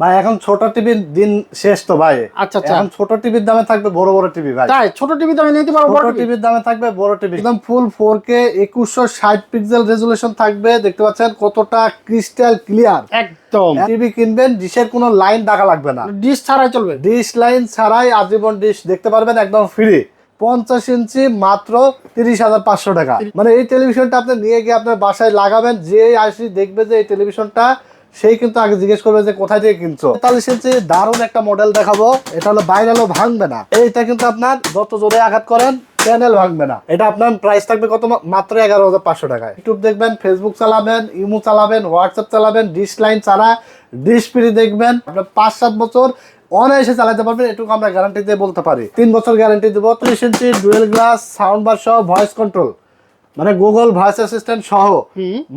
ভাই এখন ছোট টিভির দিন শেষ তো ভাই। আচ্ছা, আচ্ছা। এখন ছোট টিভির দামে থাকবে বড় বড় টিভি ভাই। তাই? ছোট টিভি দামে নিতে ছোট বড় টিভির দামে থাকবে বড় টিভি। একদম ফুল ফোর কে একুশশো ষাট পিক্সেল রেজুলেশন থাকবে। দেখতে পাচ্ছেন কতটা ক্রিস্টাল ক্লিয়ার একদম। টিভি কিনবেন ডিশের কোনো লাইন দেখা লাগবে না। ডিশ ছাড়াই চলবে। ডিশ লাইন ছাড়াই আজীবন ডিশ দেখতে পারবেন একদম ফ্রি পঞ্চাশ ইঞ্চি মাত্র তিরিশ হাজার পাঁচশো টাকা। মানে এই টেলিভিশনটা আপনি নিয়ে গিয়ে আপনার বাসায় লাগাবেন যে আসি দেখবে যে এই টেলিভিশনটা সেই কিন্তু আগে জিজ্ঞেস করবে যে কোথায় থেকে কিনছো? তেতাল্লিশ ইঞ্চি দারুণ একটা মডেল দেখাবো। এটা হলো বাইরে ভাঙবে না। এইটা কিন্তু আপনার যত জোরে আঘাত করেন ভাঙবে না। এটা আপনার প্রাইস থাকবে কত মাত্র এগারো হাজার পাঁচশো টাকায়। ইউটিউব দেখবেন ফেসবুক চালাবেন ইমো চালাবেন হোয়াটসঅ্যাপ চালাবেন ডিশ লাইন ছাড়া ডিশ ফ্রি দেখবেন। আপনার পাঁচ সাত বছর অনায়াসে চালাতে পারবেন, এটুকু আমরা গ্যারান্টি দিয়ে বলতে পারি। তিন বছর গ্যারান্টি দেবো। ত্রিশ inch dual glass sound bar সহ ভয়েস কন্ট্রোল মানে গুগল ভয়েস অ্যাসিস্ট্যান্ট সহ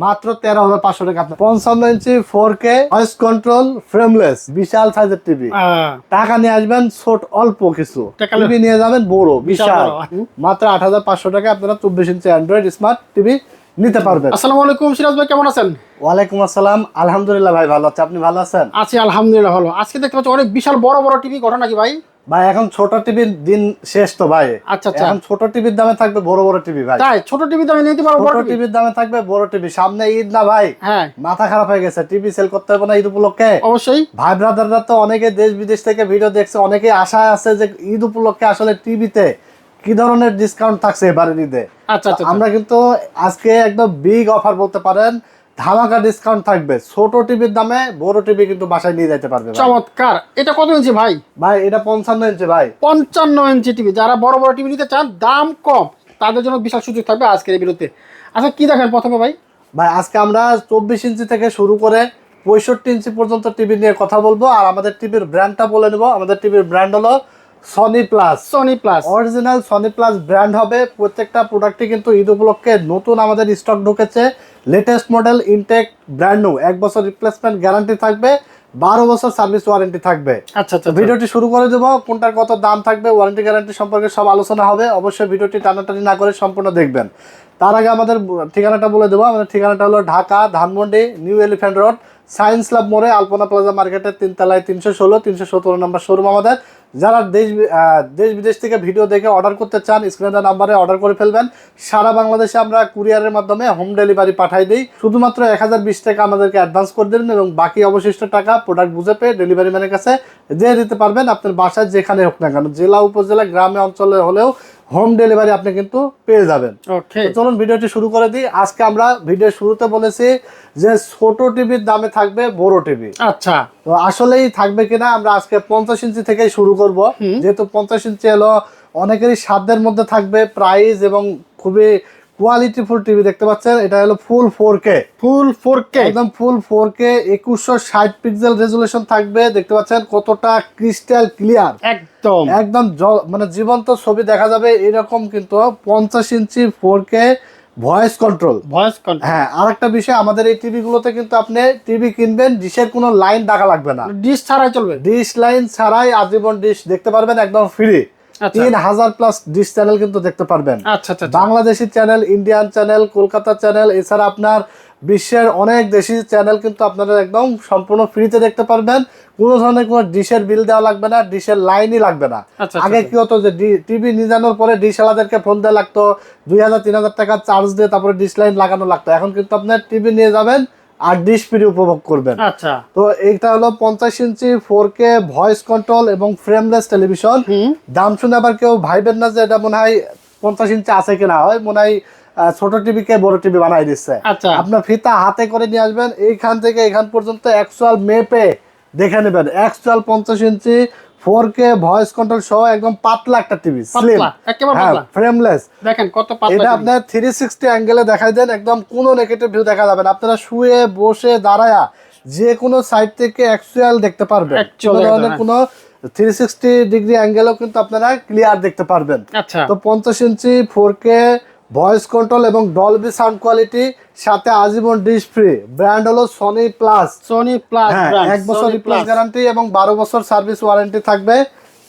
মাত্র তেরো হাজার পাঁচশো টাকা। আপনার পঞ্চান্ন inch four K voice control frameless বিশাল সাইজের টিভি টাকা নিয়ে আসবেন ছোট অল্প কিছু। টিভি নিয়ে যাবেন বড় বিশাল। মাত্র আট হাজার পাঁচশো টাকা আপনারা চব্বিশ ইঞ্চি অ্যান্ড্রয়েড স্মার্ট টিভি নিতে পারবেন। আসসালামু আলাইকুম সিরাজ ভাই কেমন আছেন? ওয়ালাইকুম আসসালাম। আলহামদুলিল্লাহ ভাই ভালো আছে। আপনি ভালো আছেন? আছি আলহামদুলিল্লাহ ভালো। আজকে দেখতে পাচ্ছি অনেক বিশাল বড় বড় টিভি ঘটনা কি ভাই? ভাই এখন ছোট টিভির দিন শেষ তো ভাই। আচ্ছা আচ্ছা। এখন ছোট টিভির দামে থাকবে বড় বড় টিভি ভাই। তাই? ছোট টিভি দামে নিতে পারব বড় টিভির দামে থাকবে বড় টিভি সামনে ঈদ না ভাই? হ্যাঁ। মাথা খারাপ হয়ে গেছে। টিভি সেল করতে হবে না ঈদ উপলক্ষে। অবশ্যই। ভাই ব্রাদাররা তো অনেকে দেশ বিদেশ থেকে ভিডিও দেখছে। অনেকে আশা আছে যে ঈদ উপলক্ষে আসলে টিভিতে কি ধরনের ডিসকাউন্ট থাকছে এবারে ঈদে? আচ্ছা আচ্ছা আমরা কিন্তু আজকে একদম বিগ অফার বলতে পারেন। ধামাকা ডিসকাউন্ট থাকবে। ছোট টিভির দামে বড় টিভি কিন্তু বাসায় নিয়ে যেতে পারবে চমৎকার। এটা কত ইঞ্চি ভাই? ভাই এটা পঞ্চান্ন ইঞ্চি ভাই। পঞ্চান্ন ইঞ্চি টিভি যারা বড় বড় টিভি নিতে চান দাম কম। তাদের জন্য বিশাল সুযোগ থাকবে আজকের এই বিরুদ্ধে আচ্ছা কি দেখেন প্রথমে ভাই? ভাই আজকে আমরা চব্বিশ ইঞ্চি থেকে শুরু করে পঁয়ষট্টি ইঞ্চি পর্যন্ত টিভি নিয়ে কথা বলব। আর আমাদের টিভির ব্র্যান্ডটা বলে নেব। আমাদের টিভির ব্র্যান্ড হলো Sony plus Sony plus original Sony plus brand হবে। প্রত্যেকটা প্রোডাক্টই কিন্তু ঈদ উপলক্ষে নতুন আমাদের স্টক ঢুকেছে। Latest model Intech brand new এক বছর রিপ্লেসমেন্ট গ্যারান্টি থাকবে বারো বছর সার্ভিস ওয়ারেন্টি থাকবে। আচ্ছা আচ্ছা ভিডিওটি শুরু করে দেবো কোনটার কত দাম থাকবে ওয়ারেন্টি গ্যারান্টি সম্পর্কে সব আলোচনা হবে। অবশ্যই ভিডিওটি টানাটানি না করে সম্পূর্ণ দেখবেন। তার আগে আমাদের ঠিকানাটা বলে দেবো। আমাদের ঠিকানাটা হলো Dhaka Dhanmondi new elephant road science lab মোড়ে আলপনা প্লাজা মার্কেটের তিনতলায় তিনশো ষোলো তিনশো সতেরো নম্বর শোরুম আমাদের। যারা দেশ দেশ বিদেশ থেকে ভিডিও দেখে অর্ডার করতে চান স্ক্রিনের নাম্বারে অর্ডার করে ফেলবেন। সারা বাংলাদেশে আমরা কুরিয়ারের মাধ্যমে হোম ডেলিভারি পাঠাই দিই। শুধুমাত্র এক হাজার বিশ টাকা আমাদেরকে অ্যাডভান্স করে দেবেন এবং বাকি অবশিষ্ট টাকা প্রোডাক্ট বুঝে পেয়ে ডেলিভারি ম্যানের কাছে দিয়ে দিতে পারবেন আপনার বাসায় যেখানে হোক না কেন, জেলা, উপজেলা, গ্রামে, অঞ্চলে হলেও হোম ডেলিভারি আপনি কিন্তু পেয়ে যাবেন। চলুন ভিডিওটি শুরু করে দিই। আজকে আমরা ভিডিও শুরুতে বলেছি যে ছোট টিভির দামে থাকবে বড় টিভি আচ্ছা। তো আসলেই থাকবে কিনা আমরা আজকে পঞ্চাশ ইঞ্চি থেকেই শুরু করব। যেহেতু পঞ্চাশ ইঞ্চি হলো অনেকেরই সাধ্যের মধ্যে থাকবে প্রাইস এবং খুবই কোয়ালিটিফুল টিভি দেখতে পাচ্ছেন এটা হলো ফুল ফোর কে ফুল ফোর কে একদম ফুল ফোর কে একুশশো ষাট পিক্সেল রেজুলেশন থাকবে দেখতে পাচ্ছেন কতটা ক্রিস্টাল ক্লিয়ার একদম। একদম মানে জীবন্ত ছবি দেখা যাবে এরকম কিন্তু পঞ্চাশ inch four K voice control voice control হ্যাঁ আর একটা বিষয় আমাদের এই টিভি গুলোতে কিন্তু আপনি টিভি কিনবেন ডিশের কোনো লাইন দেখা লাগবে না। ডিশ ছাড়াই চলবে। ডিশ লাইন ছাড়াই আজীবন ডিশ দেখতে পারবেন একদম ফ্রি তিন হাজার প্লাস ডিশ চ্যানেল কিন্তু দেখতে পারবেন। আচ্ছা আচ্ছা আচ্ছা। Bangladeshi channel Indian channel Kolkata channel এছাড়া আপনার বিশ্বের অনেক দেশি চ্যানেল কিন্তু আপনারা একদম সম্পূর্ণ ফ্রিতে দেখতে পারবেন। কোনো ধরনের কোনো ডিশের বিল দেওয়া লাগবে না ডিশের লাইনই লাগবে না। আচ্ছা, আগে আচ্ছা। কি হতো যে টিভি নিয়ে যাওয়ার পরে ডিশ আলাদেরকে ফোন দেওয়া লাগতো দুই হাজার তিন হাজার টাকা চার্জ দিয়ে তারপরে ডিশ লাইন লাগানো লাগতো। এখন কিন্তু আপনার টিভি নিয়ে যাবেন আর উপভোগ করবেন। আচ্ছা। তো এইটা হলো পঞ্চাশ inch four K voice control এবং ফ্রেমলেস টেলিভিশন দাম শুনে আবার কেউ ভাইবেন না যে এটা মনে হয় পঞ্চাশ ইঞ্চি আছে কিনা হয় মনে হয় ছোট টিভি কে বড় টিভি বানাই দিচ্ছে। আচ্ছা। আপনার ফিতা হাতে করে নিয়ে আসবেন এইখান থেকে এখান পর্যন্ত অ্যাকচুয়াল মেপে দেখে নেবেন। অ্যাকচুয়াল পঞ্চাশ inch four K voice control সহ একদম পাতলা একটা টিভি স্লিম একেবারে হ্যাঁ পাতলা। ফ্রেমলেস দেখেন কত পাতলা TV। আপনার থ্রি সিক্সটি অ্যাঙ্গেলে দেখাই দেন একদম কোনো নেগেটিভ ভিউ দেখা যাবে না আপনারা শুয়ে বসে দাঁড়ায়া যে কোনো সাইড থেকে অ্যাকচুয়াল দেখতে পারবেন কোনো একদম, ধরনের হ্যাঁ। কোনো থ্রি সিক্সটি ডিগ্রি অ্যাঙ্গেলও কিন্তু আপনারা ক্লিয়ার দেখতে পারবেন আচ্ছা তো পঞ্চাশ inch four K voice control এবং ডলবি সাউন্ড কোয়ালিটি সাথে আজীবন ডিশ ফ্রি। ব্র্যান্ড হলো সনি প্লাস সনি প্লাস এক বছর রিপ্লেস গ্যারান্টি এবং বারো বছর সার্ভিস ওয়ারেন্টি থাকবে।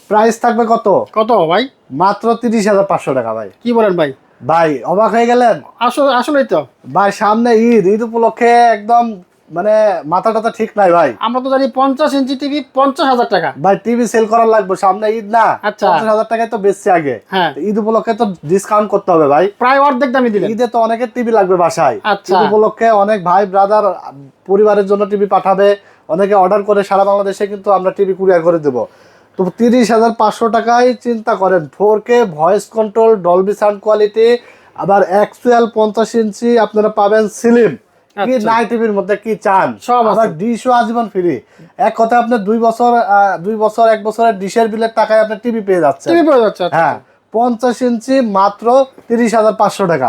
প্রাইস থাকবে কত? কত ভাই? মাত্র তিরিশ হাজার পাঁচশো টাকা ভাই। কি বলেন ভাই? ভাই অবাক হয়ে গেলেন? আসলে আসলেই তো। ভাই সামনে ঈদ ঈদ উপলক্ষে একদম মানে মাথা টাথা ঠিক নাই ভাই। আমরা তো জানি পঞ্চাশ ইঞ্চি টিভি পঞ্চাশ হাজার টাকা। ভাই টিভি সেল করার লাগবে সামনে ঈদ না। আচ্ছা। পঞ্চাশ হাজার টাকায় তো বেচছি আগে। হ্যাঁ। ঈদ উপলক্ষে তো ডিসকাউন্ট করতে হবে ভাই। প্রায় অর্ধেক দামি দিলেন। ঈদে তো অনেকের টিভি লাগবে বাসায়। আচ্ছা। ঈদ উপলক্ষে অনেক ভাই ব্রাদার পরিবারের জন্য টিভি পাঠাবে। অনেকে অর্ডার করে সারা বাংলাদেশে কিন্তু আমরা টিভি কুরিয়ার করে দেবো। তো তিরিশ হাজার পাঁচশো টাকায় চিন্তা করেন four K voice control Dolby sound quality আবার অ্যাকচুয়াল পঞ্চাশ ইঞ্চি আপনারা পাবেন সিলিম কি আচ্ছা। নাই টিভির মধ্যে কি চান সব আছে। আবার ডিশও আজীবন ফ্রি এক কথা আপনার দুই বছর দুই বছর এক বছরের ডিশের বিলের টাকায় আপনি টিভি পেয়ে যাচ্ছেন টিভি পেয়ে যাচ্ছে আচ্ছা। হ্যাঁ পঞ্চাশ ইঞ্চি মাত্র তিরিশ হাজার পাঁচশো টাকা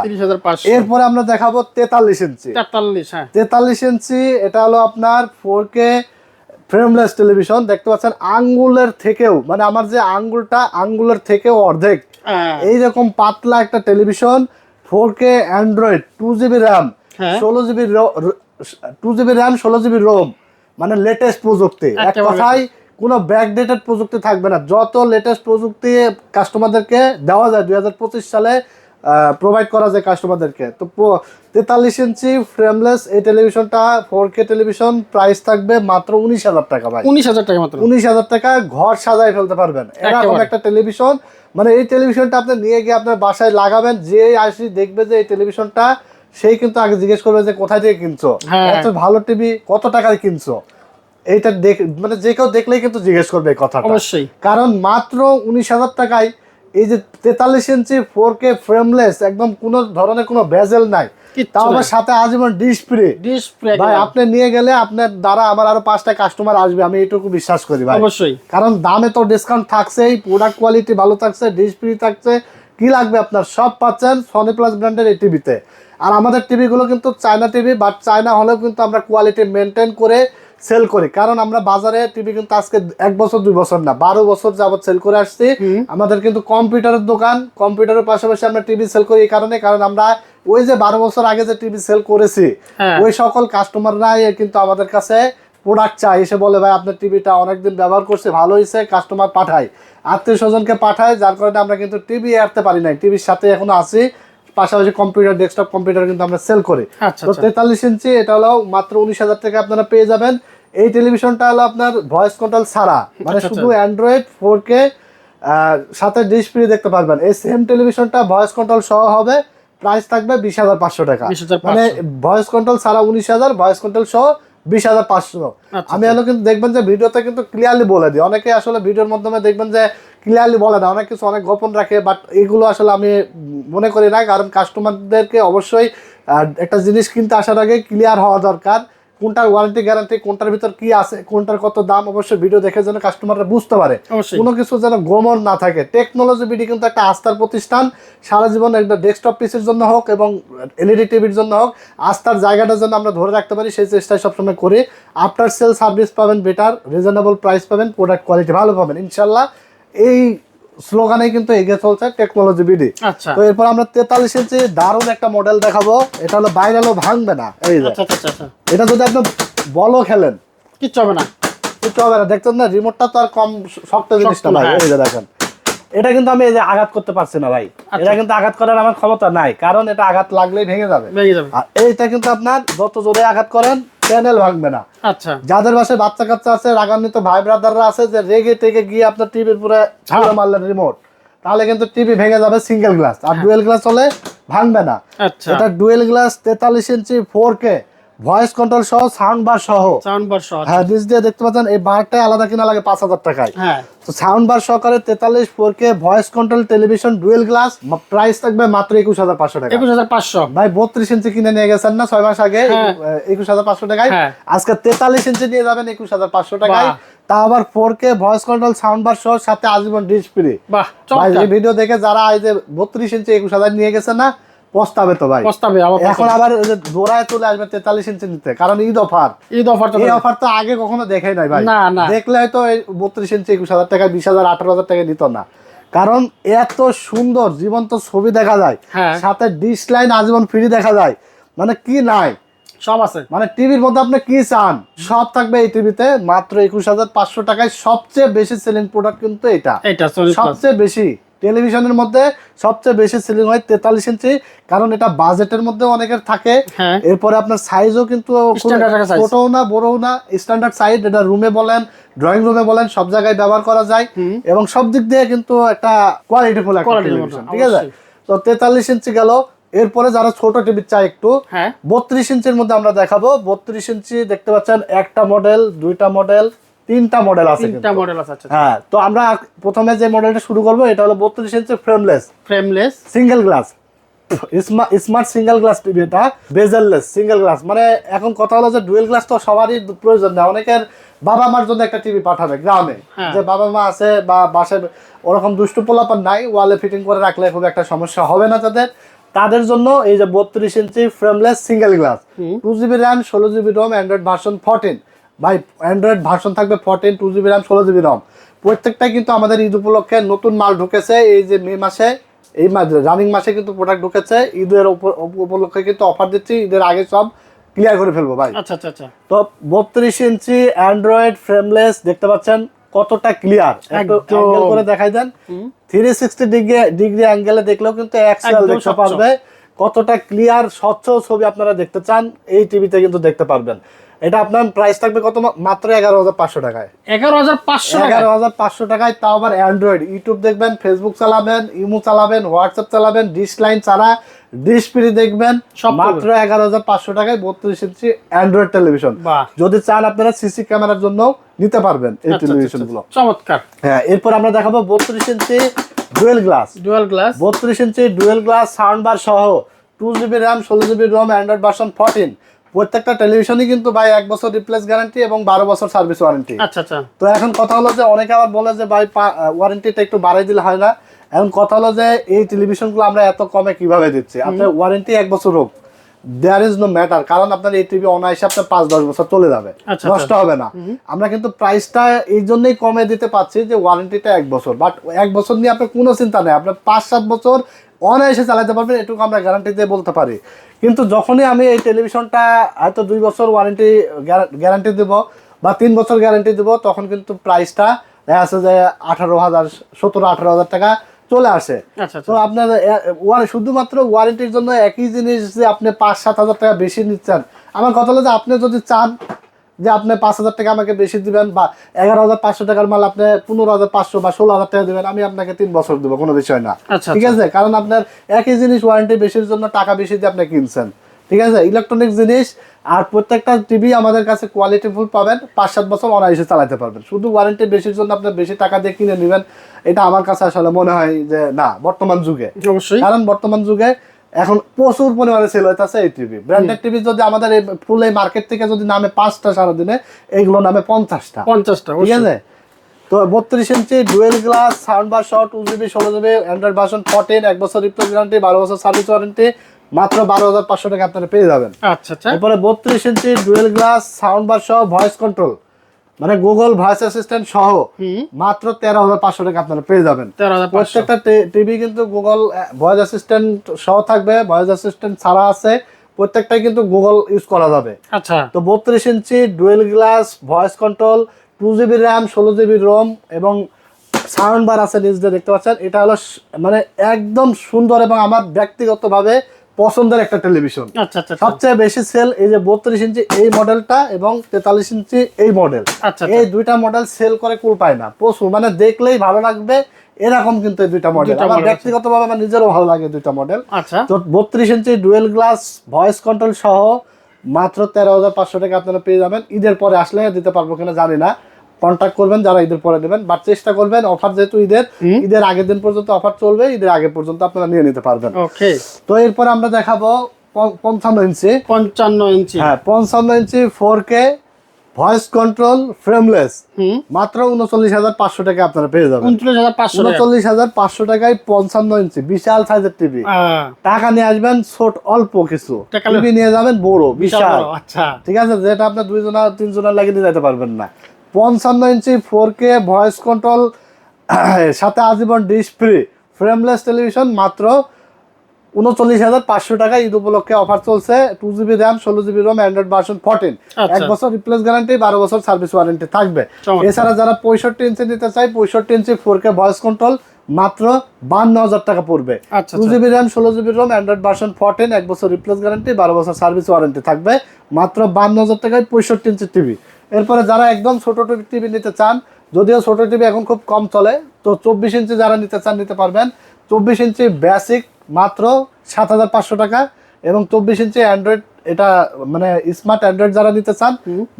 এরপরে আমরা দেখাবো তেতাল্লিশ ইঞ্চি তেতাল্লিশ হ্যাঁ ইঞ্চি এটা হলো আপনার ফোর কে ফ্রেমলেস টেলিভিশন দেখতে পাচ্ছেন আঙ্গুলের থেকেও মানে আমার যে আঙ্গুলটা আঙ্গুলের থেকেও অর্ধেক হ্যাঁ। এইরকম পাতলা একটা television four K Android two GB RAM হ্যাঁ। ষোলো জিবি টু জিবি র্যাম ষোলো জিবি রোম মানে লেটেস্ট প্রযুক্তি। এক কথায় কোনো ব্যাকডেটেড প্রযুক্তি থাকবে না। যত লেটেস্ট প্রযুক্তি কাস্টমারদেরকে দেওয়া যায় দুই হাজার পঁচিশ সালে প্রোভাইড করা যায় কাস্টমারদেরকে তো তেতাল্লিশ ইঞ্চি ফ্রেমলেস এই টেলিভিশনটা ফোর কে টেলিভিশন প্রাইস থাকবে মাত্র উনিশ হাজার টাকা ভাই। উনিশ হাজার টাকা মাত্র। উনিশ হাজার টাকা ঘর সাজায় ফেলতে পারবেন। এরকম একটা টেলিভিশন মানে এই টেলিভিশনটা আপনি নিয়ে গিয়ে আপনার বাসায় লাগাবেন যে আসি দেখবে যে এই টেলিভিশনটা সেই কিন্তু আগে জিজ্ঞেস করবে যে কোথায় থেকে কিনছো? হ্যাঁ। এত ভালো টিভি কত টাকায় কিনছো? এইটা দেখ মানে যে কেউ দেখলেই কিন্তু জিজ্ঞেস করবে এই কথাটা। অবশ্যই। কারণ মাত্র উনিশ হাজার টাকায় এই যে তেতাল্লিশ ইঞ্চি ফোর কে ফ্রেমলেস একদম কোনো ধরনের কোনো ভেজেল নাই। তাও নাই। সাথে আজীবন ডিসপ্লে ডিসপ্লে ভাই আপনি নিয়ে গেলে আপনার দ্বারা আমার আরও পাঁচটা কাস্টমার আসবে আমি এটুকু বিশ্বাস করি ভাই। অবশ্যই। কারণ দামে তো ডিসকাউন্ট থাকছেই প্রোডাক্ট কোয়ালিটি ভালো থাকছে ডিসপ্লে থাকছে কি লাগবে আপনার? সব পাচ্ছেন সনি প্লাস ব্র্যান্ডের এই টিভিতে। আর আমাদের টিভিগুলো কিন্তু চায়না টিভি বাট চায়না হলেও কিন্তু আমরা কোয়ালিটি মেনটেন করে সেল করি। কারণ আমরা বাজারে টিভি কিন্তু আজকে এক বছর দুই বছর না বারো বছর যাবত সেল করে আসছি। আমাদের কিন্তু কম্পিউটারের দোকান কম্পিউটারের পাশাপাশি আমরা টিভি সেল করি এই কারণে কারণ আমরা ওই যে বারো বছর আগে যে টিভি সেল করেছি হ্যাঁ। ওই সকল কাস্টমাররাই কিন্তু আমাদের কাছে প্রোডাক্ট চাই। এসে বলে ভাই আপনার টিভিটা অনেকদিন ব্যবহার করছে ভালো হয়েছে কাস্টমার পাঠায়। আত্মীয় স্বজনকে পাঠায় যার কারণে আমরা কিন্তু টিভি আনতে পারি নাই। টিভির সাথে এখনও আছি। পাশাপাশি কম্পিউটার ডেস্কটপ কম্পিউটার কিন্তু আমরা সেল করি। আচ্ছা তো আচ্ছা তেতাল্লিশ ইঞ্চি এটা হলো মাত্র উনিশ হাজার টাকা আপনারা পেয়ে যাবেন। এই টেলিভিশনটা হলো আপনার ভয়েস কন্ট্রোল ছাড়া। মানে আচ্ছা, শুধু অ্যান্ড্রয়েড ফোর কে সাথে ডিসপ্লে দেখতে পারবেন। এই সেম টেলিভিশনটা ভয়েস কন্ট্রোল সহ হবে। প্রাইস থাকবে বিশ হাজার পাঁচশো টাকা। মানে ভয়েস কন্ট্রোল ছাড়া উনিশ হাজার ভয়েস কন্ট্রোল সহ বিশ হাজার পাঁচশো। আমি হলো কিন্তু দেখবেন যে ভিডিওতে কিন্তু ক্লিয়ারলি বলে দিই। অনেকে আসলে ভিডিওর মাধ্যমে দেখবেন যে ক্লিয়ারলি বলে না অনেক কিছু অনেক গোপন রাখে বাট এগুলো আসলে আমি মনে করি না কারণ কাস্টমারদেরকে অবশ্যই একটা জিনিস কিনতে আসার আগে ক্লিয়ার হওয়া দরকার কোনটার ওয়ারেন্টি গ্যারান্টি কোনটার ভিতর কি আছে কোনটার কত দাম অবশ্যই ভিডিও দেখে যেন কাস্টমাররা বুঝতে পারে। কোনো কিছু যেন গোমর না থাকে। টেকনোলজি বিডি কিন্তু একটা আস্থার প্রতিষ্ঠান সারা জীবন একটা ডেস্কটপ পিসের জন্য হোক এবং এলইডি টিভির জন্য হোক আস্থার জায়গাটা যেন আমরা ধরে রাখতে পারি সেই চেষ্টাই সবসময় করি। আফটার সেল সার্ভিস পাবেন বেটার রিজনেবল প্রাইস পাবেন প্রোডাক্ট কোয়ালিটি ভালো পাবেন ইনশাল্লাহ এই স্লোগানে কিন্তু এগিয়ে চলছে টেকনোলজি বিডি আচ্ছা। তো এরপর আমরা তেতাল্লিশ ইঞ্চি দারুণ একটা মডেল দেখাবো। এটা হলো বাইরেও ভাঙবে না। এই আচ্ছা আচ্ছা এটা যদি আপনি বলও খেলেন। কিচ্ছু হবে না। কিচ্ছু হবে না। দেখছেন না রিমোটটা তো আর কম শক্ত জিনিস না শক্ত, ভাই হ্যাঁ। এই যে দেখেন। এটা কিন্তু আমি এই যে আঘাত করতে পারছি না ভাই। এটা কিন্তু আঘাত করার আমার ক্ষমতা নাই। কারণ এটা আঘাত লাগলেই ভেঙে যাবে। ভেঙে যাবে। আর এইটা কিন্তু আপনার যত জোরে আঘাত করেন প্যানেল ভাঙবে না। আচ্ছা। যাদের বাসায় বাচ্চা কাচ্চা আছে রাগান্বিত ভাই ব্রাদাররা আছে যে রেগে টেগে গিয়ে আপনার টিভির পুরো ঝাড়া মারলেন রিমোট তাহলে কিন্তু টিভি ভেঙে যাবে সিঙ্গেল গ্লাস আর ডুয়েল গ্লাস হলে ভাঙবে না। আচ্ছা। এটা ডুয়েল গ্লাস তেতাল্লিশ inch four K voice control সহ সাউন্ড বার সহ। সাউন্ড বার শট হ্যাঁ নিচ দিয়ে দেখতে পাচ্ছেন এই বারটাই আলাদা কিনা লাগে পাঁচ হাজার টাকায়। হ্যাঁ। তো সাউন্ড বার সহকারে তেতাল্লিশ four K voice control television dual glass price থাকবে মাত্র একুশ হাজার পাঁচশো টাকা। একুশ হাজার পাঁচশো। ভাই বত্রিশ ইঞ্চি কিনে নিয়ে গেছেন না ছয় মাস আগে? হ্যাঁ। একুশ হাজার পাঁচশো টাকায়। হ্যাঁ। আজকে তেতাল্লিশ ইঞ্চি নিয়ে যাবেন একুশ হাজার পাঁচশো টাকায়। তা আবার four K voice control sound bar সহ সাথে আজীবন ডিসপ্লে বাহ এই ভিডিও দেখে যারা এই যে বত্রিশ ইঞ্চি একুশ হাজার নিয়ে গেছেন না পস্তাবে তো ভাই। প্রস্তাবে আবার এখন আবার দৌড়ায় চলে আসবে তেতাল্লিশ ইঞ্চি নিতে কারণ ঈদ অফার। ঈদ অফার তো এই অফার তো আগে কখনো দেখাই নাই ভাই। না, না। দেখলে হয়তো বত্রিশ ইঞ্চি একুশ হাজার টাকা বিশ হাজার আঠারো হাজার টাকা নিত না। কারণ এত সুন্দর জীবন্ত ছবি দেখা যায়। হ্যাঁ। সাথে ডিশ লাইন আজীবন ফ্রি দেখা যায়। মানে কি নাই? সব আছে। মানে টিভির মধ্যে আপনি কি চান? সব থাকবে এই টিভিতে। মাত্র একুশ হাজার পাঁচশো টাকায় সবচেয়ে বেশি সেলিং প্রোডাক্ট কিন্তু এটা। প্লাস সবচেয়ে বেশি। টেলিভিশনের মধ্যে সবচেয়ে বেশি সিলিং হয় তেতাল্লিশ ইঞ্চি কারণ এটা বাজেটের মধ্যে অনেকের থাকে। হ্যাঁ। এরপরে আপনার সাইজও কিন্তু। ছোটও না বড়ও না স্ট্যান্ডার্ড সাইজ এটা রুমে বলেন ড্রয়িং রুমে বলেন সব জায়গায় ব্যবহার করা যায়। এবং সব দিক দিয়ে কিন্তু একটা কোয়ালিটিফুল একটা টেলিভিশন ঠিক আছে? তো তেতাল্লিশ ইঞ্চি গেল। এরপরে যারা ছোট টিভি চায় একটু হ্যাঁ। বত্রিশ ইঞ্চির মধ্যে আমরা দেখাবো। বত্রিশ ইঞ্চি দেখতে পাচ্ছেন একটা মডেল দুইটা মডেল তিনটা মডেল আছে তিনটা মডেল আছে আচ্ছা হ্যাঁ তো আমরা প্রথমে যে মডেলটা শুরু করব এটা হলো বত্রিশ ইঞ্চি frameless frameless single glass smart single glass TV এটা বেজেললেস সিঙ্গেল গ্লাস মানে এখন কথা হলো যে ডুয়েল গ্লাস তো সবারই প্রয়োজন না অনেকের বাবা মার জন্য একটা টিভি পাঠাবে গ্রামে। হ্যাঁ। যে বাবা মা আছে বা বাসায় ওরকম দুষ্টু পোলাপান নাই ওয়ালে ফিটিং করে রাখলে খুব একটা সমস্যা হবে না তাদের। তাদের জন্য এই যে বত্রিশ inch frameless single glass. Two GB RAM ষোলো GB ROM Android version fourteen ভাই অ্যান্ড্রয়েড ভার্সন থাকবে ফোরটিন টু জিবি র্যাম ষোলো জিবি রম প্রত্যেকটাই কিন্তু আমাদের ঈদ উপলক্ষে নতুন মাল ঢুকেছে এই যে মে মাসে এই রানিং মাসে কিন্তু প্রোডাক্ট ঢুকেছে ঈদের উপ- উপ- উপলক্ষে কিন্তু অফার দিচ্ছি ঈদের আগে সব ক্লিয়ার করে ফেলব ভাই। আচ্ছা আচ্ছা আচ্ছা। তো বত্রিশ ইঞ্চি অ্যান্ড্রয়েড ফ্রেমলেস দেখতে পাচ্ছেন কতটা ক্লিয়ার একটু অ্যাঙ্গেল করে দেখাই দেন। থ্রি সিক্সটি ডিগ্রি ডিগ্রি অ্যাঙ্গেলে দেখলেও কিন্তু এক্সেল দেখতে পারবে কতটা ক্লিয়ার স্বচ্ছ ছবি আপনারা দেখতে চান এই টিভিতে কিন্তু দেখতে পারবেন। এটা আপনার প্রাইস থাকবে কত মাত্র এগারো হাজার পাঁচশো টাকায়। এগারো হাজার পাঁচশো এগারো হাজার পাঁচশো টাকায় তাও আবার অ্যান্ড্রয়েড ইউটিউব দেখবেন ফেসবুক চালাবেন ইমো চালাবেন হোয়াটসঅ্যাপ চালাবেন ডিশ লাইন ছাড়া ডিশ ফ্রি দেখবেন। সব মাত্র এগারো হাজার পাঁচশো টাকায় বত্রিশ ইঞ্চি অ্যান্ড্রয়েড টেলিভিশন যদি চান আপনারা সিসি ক্যামেরার জন্য নিতে পারবেন এই আচ্ছা, আচ্ছা, টেলিভিশন আচ্ছা, গুলো চমৎকার। হ্যাঁ এরপর আমরা দেখাবো বত্রিশ inch dual glass dual glass বত্রিশ inch dual glass sound bar সহ টু জিবি র্যাম ষোলো GB ROM Android version fourteen প্রত্যেকটা টেলিভিশনই কিন্তু ভাই এক বছর রিপ্লেস গ্যারান্টি এবং বারো বছর সার্ভিস ওয়ারেন্টি আচ্ছা আচ্ছা। তো এখন কথা হলো যে অনেকে আবার বলে যে ভাই ওয়ারেন্টিটা একটু বাড়াই দিলে হয় না। এখন কথা হলো যে এই টেলিভিশনগুলো আমরা এত কমে কীভাবে দিচ্ছি? আপনার ওয়ারেন্টি এক বছর হোক দেয়ার ইজ নো ম্যাটার কারণ আপনার এই টিভি অনায়াসে আপনার পাঁচ দশ বছর চলে যাবে। আচ্ছা, নষ্ট হবে না। আমরা কিন্তু প্রাইসটা এই জন্যই কমে দিতে পারছি যে ওয়ারেন্টিটা এক বছর। বাট এক বছর নিয়ে আপনার কোনো চিন্তা নেই। আপনার পাঁচ সাত বছর অনায়াসে চালাতে পারবেন এটুকু আমরা গ্যারান্টি দিয়ে বলতে পারি। কিন্তু যখনই আমি এই টেলিভিশনটা হয়তো দুই বছর ওয়ারেন্টি গ্যারান্টি দেবো বা তিন বছর গ্যারান্টি দেবো তখন কিন্তু প্রাইসটা দেখা যাচ্ছে যে আঠারো হাজার সতেরো আঠারো হাজার টাকা চলে আসে। আচ্ছা তো আচ্ছা আপনার এ- শুধুমাত্র ওয়ারেন্টির জন্য একই জিনিস যে আপনি পাঁচ সাত হাজার টাকা বেশি নিচ্ছেন। আমার কথা হলো যে আপনি যদি চান যে আপনি পাঁচ হাজার টাকা আমাকে বেশি দিবেন বা এগারো হাজার পাঁচশো টাকার মাল আপনি পনেরো হাজার পাঁচশো বা ষোলো হাজার টাকা দিবেন আমি আপনাকে তিন বছর দেবো কোনো বিষয় না। আচ্ছা, ঠিক আছে? কারণ আপনার একই জিনিস ওয়ারেন্টি বেশির জন্য টাকা বেশি দিয়ে আপনি কিনছেন। ঠিক আছে? ইলেকট্রনিক জিনিস আর প্রত্যেকটা টিভি আমাদের কাছে কোয়ালিটিফুল পাবেন পাঁচ সাত বছর অনায়াসে চালাতে পারবেন। শুধু ওয়ারেন্টি বেশির জন্য আপনি বেশি টাকা দিয়ে কিনে নেবেন এটা আমার কাছে আসলে মনে হয় যে না বর্তমান যুগে। অবশ্যই। কারণ বর্তমান যুগে এখন প্রচুর পরিমাণে সেল হইতেছে এই টিভি ব্র্যান্ডেড টিভি যদি আমাদের এই ফুল মার্কেট থেকে যদি নামে পাঁচটা সারাদিনে এইগুলো নামে পঞ্চাশটা। পঞ্চাশটা ঠিক। আছে? তো বত্রিশ inch dual glass sound bar shot two GB ষোলো জিবি অ্যান্ড্রয়েড ভার্সন ফোরটিন এক বছর রিপ্লেস গ্যারান্টি বারো বছর সার্ভিস ওয়ারেন্টি মাত্র বারো হাজার পাঁচশো টাকা আপনারা পেয়ে যাবেন। আচ্ছা আচ্ছা। এরপরে বত্রিশ inch dual glass sound bar সহ ভয়েস কন্ট্রোল মানে গুগল ভয়েস অ্যাসিস্ট্যান্ট সহ মাত্র তেরো হাজার পাঁচশো টাকা আপনারা পেয়ে যাবেন। প্রত্যেকটা টিভি কিন্তু গুগল ভয়েস অ্যাসিস্ট্যান্ট সহ থাকবে ভয়েস অ্যাসিস্ট্যান্ট ছাড়া আছে প্রত্যেকটাই কিন্তু গুগল ইউজ করা যাবে। আচ্ছা। তো বত্রিশ inch dual glass voice control two GB RAM ষোলো জিবি রোম এবং সাউন্ড বার আছে নিজ দেখতে পাচ্ছেন। এটা হলো মানে একদম সুন্দর এবং আমার ব্যক্তিগতভাবে পছন্দের একটা টেলিভিশন। আচ্ছা আচ্ছা আচ্ছা। সবচেয়ে বেশি সেল এই যে বত্রিশ ইঞ্চি এই মডেলটা এবং তেতাল্লিশ ইঞ্চি এই মডেল এই দুইটা মডেল সেল করে কুল পায় না। প্রচুর। মানে দেখলেই ভালো লাগবে এরকম কিন্তু এই দুইটা মডেল আমার। ব্যক্তিগতভাবে আমার নিজেরও ভালো লাগে দুইটা মডেল তো বত্রিশ inch dual glass voice control সহ মাত্র তেরো হাজার পাঁচশো টাকা আপনারা পেয়ে যাবেন। ঈদের পরে আসলে দিতে পারব কিনা জানি না। কন্ট্যাক্ট করবেন যারা ঈদের পরে দেবেন। বাট চেষ্টা করবেন অফার যেহেতু ঈদের ঈদের আগের দিন পর্যন্ত অফার চলবে ঈদের আগে পর্যন্ত আপনারা নিয়ে নিতে পারবেন। ওকে তো এরপর আমরা দেখাবো পঞ্চান্ন ইঞ্চি। পঞ্চান্ন ইঞ্চি। হ্যাঁ পঞ্চান্ন inch four K voice control frameless মাত্র উনচল্লিশ হাজার পাঁচশো টাকা আপনারা পেয়ে যাবেন। উনত্রিশ হাজার পাঁচশো উনচল্লিশ হাজার পাঁচশো টাকায় পঞ্চান্ন ইঞ্চি বিশাল সাইজের টিভি টাকা নিয়ে আসবেন ছোট অল্প কিছু। টিভি নিয়ে যাবেন বড় বিশাল বিশাল। আচ্ছা। ঠিক আছে? যেটা আপনার দুইজনা তিনজনের লাগিয়ে নিয়ে যেতে পারবেন না। পঞ্চান্ন inch four K voice control সাথে আজীবন ফ্রি ফ্রেমলেস টেলিভিশন মাত্র উনচল্লিশ হাজার পাঁচশো টাকা ঈদ উপলক্ষে অফার চলছে। টু জিবি র্যাম ষোলো GB ROM Android version fourteen. এক বছর রিপ্লেস গ্যারান্টি বারো বছর সার্ভিস ওয়ারেন্টি থাকবে। এছাড়া যারা পঁয়ষট্টি ইঞ্চি নিতে চাই পঁয়ষট্টি inch four K voice control মাত্র বান্ন হাজার টাকা পড়বে। টু জিবি র্যাম ষোলো GB ROM Android version fourteen এক বছর রিপ্লেস গ্যারান্টি বারো বছর সার্ভিস ওয়ারেন্টি থাকবে। মাত্র বান্ন হাজার টাকায় পঁয়ষট্টি ইঞ্চি টিভি এরপরে যারা একদম ছোট টিভি নিতে চান যদিও ছোট টিভি এখন খুব কম চলে তো চব্বিশ ইঞ্চি যারা নিতে চান নিতে পারবেন। চব্বিশ ইঞ্চি বেসিক মাত্র সাত হাজার পাঁচশো টাকা এবং চব্বিশ ইঞ্চি অ্যান্ড্রয়েড এটা মানে স্মার্ট অ্যান্ড্রয়েড যারা নিতে চান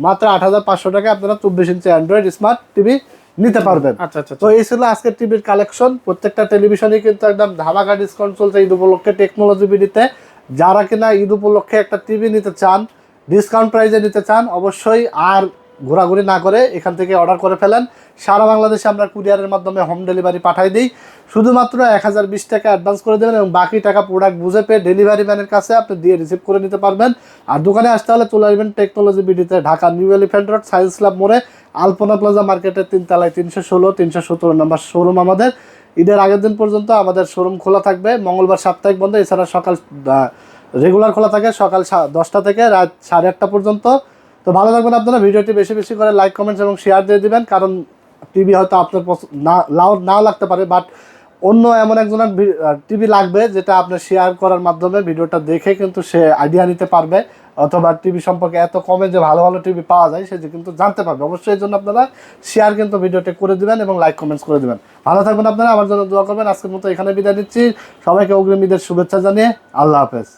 মাত্র আট হাজার পাঁচশো টাকা আপনারা চব্বিশ ইঞ্চি অ্যান্ড্রয়েড স্মার্ট টিভি নিতে পারবেন। আচ্ছা আচ্ছা তো এই ছিল আজকের টিভির কালেকশন প্রত্যেকটা টেলিভিশনে কিন্তু একদম ধামাকা ডিসকাউন্ট চলছে ঈদ উপলক্ষে টেকনোলজি বিডিতে যারা কিনা ঈদ উপলক্ষে একটা টিভি নিতে চান ডিসকাউন্ট প্রাইসে নিতে চান অবশ্যই আর ঘোরাঘুরি না করে এখান থেকে অর্ডার করে ফেলেন। সারা বাংলাদেশে আমরা কুরিয়ারের মাধ্যমে হোম ডেলিভারি পাঠাই দিই। শুধুমাত্র এক হাজার বিশ টাকা অ্যাডভান্স করে দেবেন এবং বাকি টাকা প্রোডাক্ট বুঝে পেয়ে ডেলিভারি ম্যানের কাছে আপনি দিয়ে রিসিভ করে নিতে পারবেন। আর দোকানে আসতে হলে চলে আসবেন technology বিডিতে, Dhaka new elephant road science club মোড়ে, আলপনা প্লাজা মার্কেটের তিনতলায় তিনশো ষোলো, তিনশো সতেরো নম্বর শোরুম আমাদের। ঈদের আগের দিন পর্যন্ত আমাদের শোরুম খোলা থাকবে। মঙ্গলবার সাপ্তাহিক বন্ধ, এছাড়া সকাল রেগুলার খোলা থাকে সকাল দশটা থেকে রাত সাড়ে আটটা পর্যন্ত। তো ভালো থাকবেন আপনারা, ভিডিওটি বেশি বেশি করে লাইক কমেন্টস এবং শেয়ার দিয়ে দিবেন, কারণ টিভি হয়তো আপনার না নাও লাগতে পারে বাট অন্য এমন একজনের টিভি লাগবে যেটা আপনার শেয়ার করার মাধ্যমে ভিডিওটা দেখে কিন্তু সে আইডিয়া নিতে পারবে, অথবা টিভি সম্পর্কে এত কমে যে ভালো ভালো টিভি পাওয়া যায়, সে কিন্তু জানতে পারবে। অবশ্যই এই জন্য আপনারা শেয়ার কিন্তু ভিডিওটা করে দিবেন এবং লাইক কমেন্টস করে দিবেন। ভালো থাকবেন আপনারা, আমার জন্য দোয়া করবেন, আজকের মতো এখানে বিদায় নিচ্ছি। সবাইকে অগ্রিম ঈদের শুভেচ্ছা জানিয়ে আল্লাহ হাফেজ।